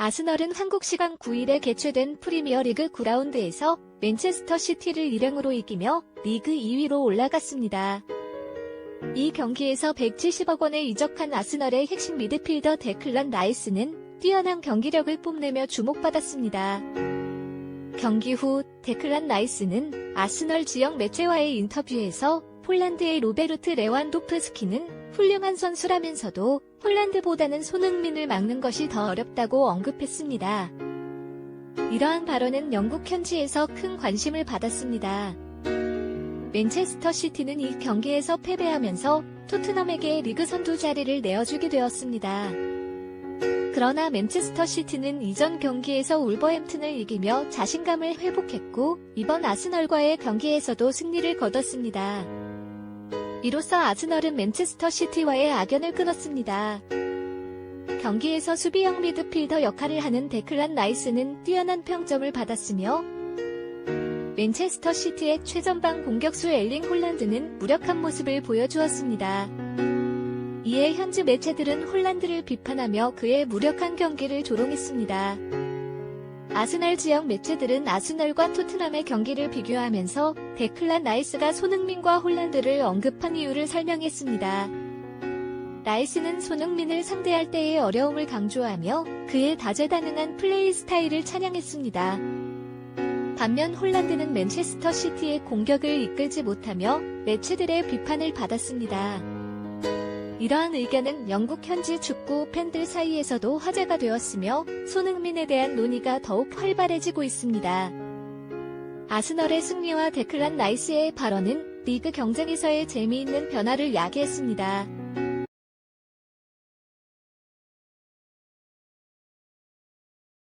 아스널은 한국 시간 9일에 개최된 프리미어리그 9라운드에서 맨체스터 시티를 1행으로 이기며 리그 2위로 올라갔습니다. 이 경기에서 170억 원에 이적한 아스널의 핵심 미드필더 데클란 라이스는 뛰어난 경기력을 뽐내며 주목받았습니다. 경기 후 데클란 라이스는 아스널 지역 매체와의 인터뷰에서 폴란드의 로베르트 레완도프스키는 훌륭한 선수라면서도 폴란드보다는 손흥민을 막는 것이 더 어렵다고 언급했습니다. 이러한 발언은 영국 현지에서 큰 관심을 받았습니다. 맨체스터 시티는 이 경기에서 패배하면서 토트넘에게 리그 선두 자리를 내어주게 되었습니다. 그러나 맨체스터 시티는 이전 경기에서 울버햄튼을 이기며 자신감을 회복했고 이번 아스널과의 경기에서도 승리를 거뒀습니다. 이로써 아스널은 맨체스터 시티와의 악연을 끊었습니다. 경기에서 수비형 미드필더 역할을 하는 데클란 라이스는 뛰어난 평점을 받았으며 맨체스터 시티의 최전방 공격수 엘링 홀란드는 무력한 모습을 보여주었습니다. 이에 현지 매체들은 홀란드를 비판하며 그의 무력한 경기를 조롱했습니다. 아스널 지역 매체들은 아스널과 토트넘의 경기를 비교하면서 데클란 라이스가 손흥민과 홀란드를 언급한 이유를 설명했습니다. 라이스는 손흥민을 상대할 때의 어려움을 강조하며 그의 다재다능한 플레이 스타일을 찬양했습니다. 반면 홀란드는 맨체스터 시티의 공격을 이끌지 못하며 매체들의 비판을 받았습니다. 이러한 의견은 영국 현지 축구 팬들 사이에서도 화제가 되었으며 손흥민에 대한 논의가 더욱 활발해지고 있습니다. 아스널의 승리와 데클란 라이스의 발언은 리그 경쟁에서의 재미있는 변화를 야기했습니다.